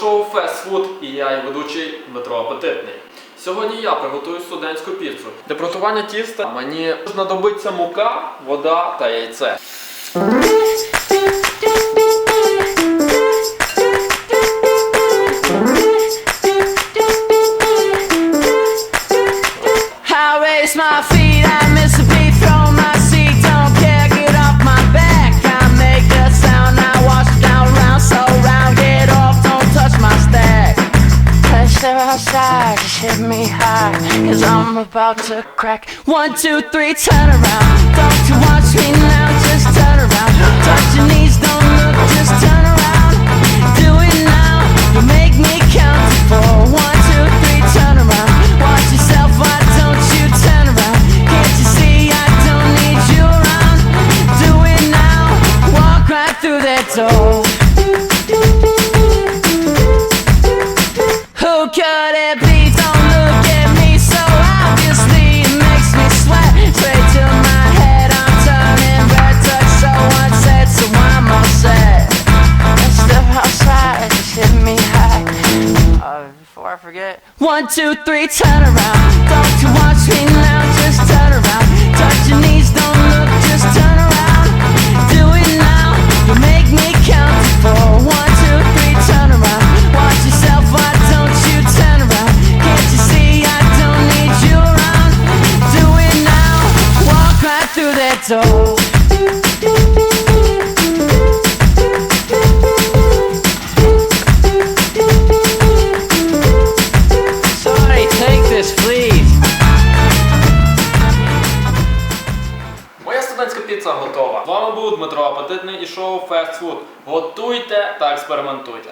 шоу Fast Food і я і ведучий Дмитро Апетитний. Сьогодні я приготую студентську піцу. Для приготування тіста мені знадобиться мука, вода та яйце. My feet, I miss hit me high, cause I'm about to crack. One, two, three, turn around. Don't you watch me now, just turn around. Touch your knees, don't look, just turn around. Do it now, you make me count to four. One, two, three, turn around. Watch yourself, why don't you turn around? Can't you see I don't need you around? Do it now, walk right through that door. Who could it be? Uh, before I forget. One, two, three, turn around. Don't you watch me now, just turn around. Touch your knees, don't look, just turn around. Do it now, you make me count to four. One, two, three, turn around. Watch yourself, why don't you turn around? Can't you see I don't need you around? Do it now, walk right through that door. Піца готова. З вами був Дмитро Апетитний і шоу Fast Food. Готуйте та експериментуйте.